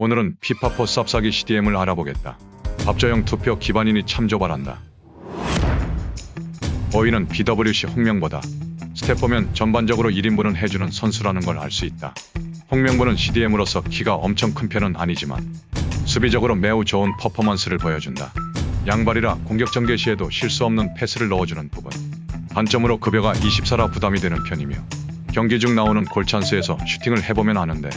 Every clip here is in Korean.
오늘은 피파포 쌉싸기 CDM을 알아보겠다. 밥저형 투표 기반인이 참조 바란다. 5위는 BWC 홍명보다 스텝 보면 전반적으로 1인분은 해주는 선수라는 걸 알 수 있다. 홍명보는 CDM으로서 키가 엄청 큰 편은 아니지만 수비적으로 매우 좋은 퍼포먼스를 보여준다. 양발이라 공격 전개 시에도 실수 없는 패스를 넣어주는 부분. 단점으로 급여가 24라 부담이 되는 편이며 경기 중 나오는 골찬스에서 슈팅을 해보면 아는데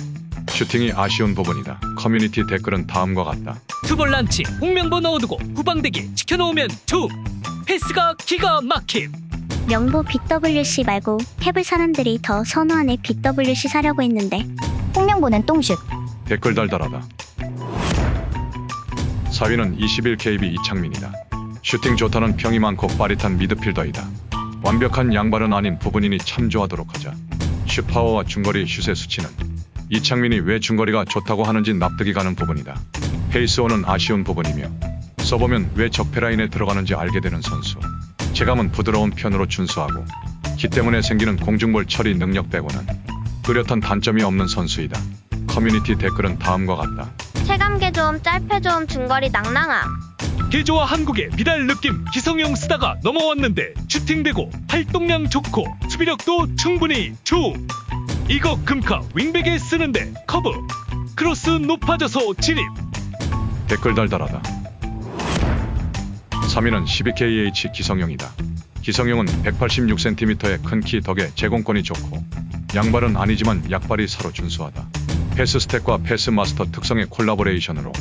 슈팅이 아쉬운 부분이다. 커뮤니티 댓글은 다음과 같다. 투볼 란치 홍명보 넣어두고 후방대기 지켜놓으면 투 패스가 기가 막힘 명보 BWC 말고 탭을 사람들이 더 선호하는 BWC 사려고 했는데 홍명보는 똥슛. 댓글 달달하다. 4위는 21KB 이창민이다. 슈팅 좋다는 평이 많고 빠릿한 미드필더이다. 완벽한 양발은 아닌 부분이니 참 좋아하도록 하자. 슛 파워와 중거리 슛의 수치는 이창민이 왜 중거리가 좋다고 하는지 납득이 가는 부분이다. 페이스오는 아쉬운 부분이며 써보면 왜 적폐 라인에 들어가는지 알게 되는 선수. 체감은 부드러운 편으로 준수하고 기 때문에 생기는 공중볼 처리 능력 빼고는 뚜렷한 단점이 없는 선수이다. 커뮤니티 댓글은 다음과 같다. 체감계 좀 짧게 좀 중거리 낭낭함 개조와 한국의 비달 느낌 기성용 쓰다가 넘어왔는데 슈팅되고 활동량 좋고 수비력도 충분히 좋 이거 금카 윙백에 쓰는데 커브 크로스 높아져서 진입 댓글 달달하다. 3위는 12KH 기성용이다. 기성용은 186cm의 큰 키 덕에 제공권이 좋고 양발은 아니지만 약발이 서로 준수하다. 패스 스택과 패스 마스터 특성의 콜라보레이션으로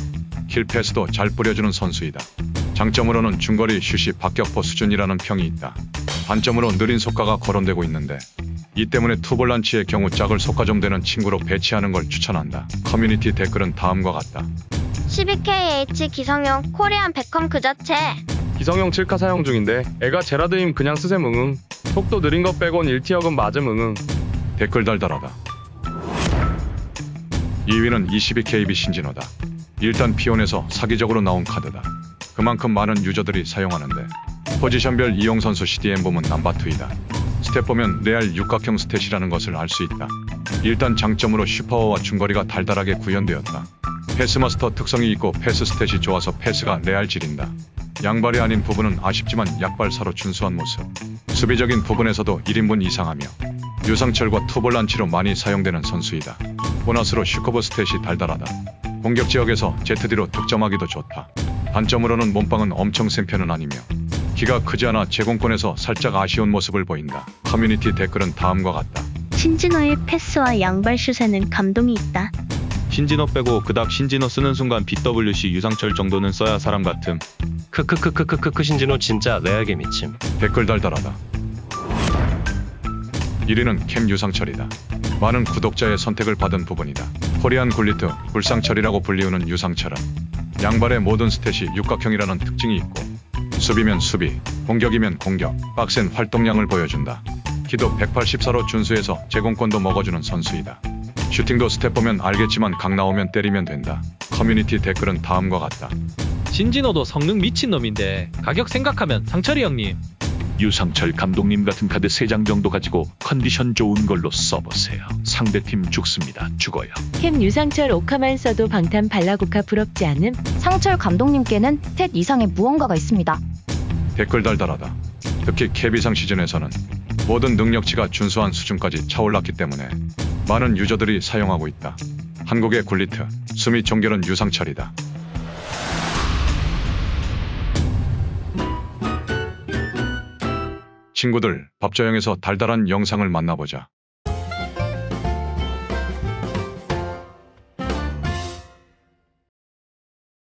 킬 패스도 잘 뿌려주는 선수이다. 장점으로는 중거리 슛이 박격포 수준이라는 평이 있다. 단점으로 느린 속가가 거론되고 있는데 이 때문에 투볼란치의 경우 짝을 속가 좀 되는 친구로 배치하는 걸 추천한다. 커뮤니티 댓글은 다음과 같다. 12KH 기성용 코리안 베컴 그 자체 기성용 7카 사용 중인데 애가 제라드임 그냥 쓰셈 응응 속도 느린 거 빼곤 1티어금 맞음 응응 댓글 달달하다. 2위는 22KB 신진호다. 일단 피온에서 사기적으로 나온 카드다. 그만큼 많은 유저들이 사용하는데 포지션별 이용 선수 CDM 보면 넘버2이다. 스텝 보면 레알 육각형 스탯이라는 것을 알 수 있다. 일단 장점으로 슈퍼와 중거리가 달달하게 구현되었다. 패스마스터 특성이 있고 패스 스탯이 좋아서 패스가 레알 질인다. 양발이 아닌 부분은 아쉽지만 약발사로 준수한 모습. 수비적인 부분에서도 1인분 이상하며 유상철과 투볼란치로 많이 사용되는 선수이다. 보너스로 슈커브 스탯이 달달하다. 공격 지역에서 ZD로 득점하기도 좋다. 단점으로는 몸빵은 엄청 센 편은 아니며 키가 크지 않아 제공권에서 살짝 아쉬운 모습을 보인다. 커뮤니티 댓글은 다음과 같다. 신진호의 패스와 양발 슛에는 감동이 있다. 신진호 빼고 그닥 신진호 쓰는 순간 BWC 유상철 정도는 써야 사람 같음. 크크크크크크크 신진호 진짜 레알게 미침 댓글 달달하다. 1위는 캠 유상철이다. 많은 구독자의 선택을 받은 부분이다. 코리안 굴리트, 불상철이라고 불리우는 유상철은 양발의 모든 스탯이 육각형이라는 특징이 있고 수비면 수비, 공격이면 공격, 빡센 활동량을 보여준다. 키도 184로 준수해서 제공권도 먹어주는 선수이다. 슈팅도 스텝 보면 알겠지만 각 나오면 때리면 된다. 커뮤니티 댓글은 다음과 같다. 신진호도 성능 미친놈인데 가격 생각하면 상철이 형님 유상철 감독님 같은 카드 3장 정도 가지고 컨디션 좋은 걸로 써보세요. 상대팀 죽습니다. 죽어요. 캠 유상철 오카만 써도 방탄 발라고카 부럽지 않음? 상철 감독님께는 셋 이상의 무언가가 있습니다. 댓글 달달하다. 특히 캐비상 시즌에서는 모든 능력치가 준수한 수준까지 차올랐기 때문에 많은 유저들이 사용하고 있다. 한국의 굴리트, 수미 종결은 유상철이다. 친구들, 밥저형에서 달달한 영상을 만나보자.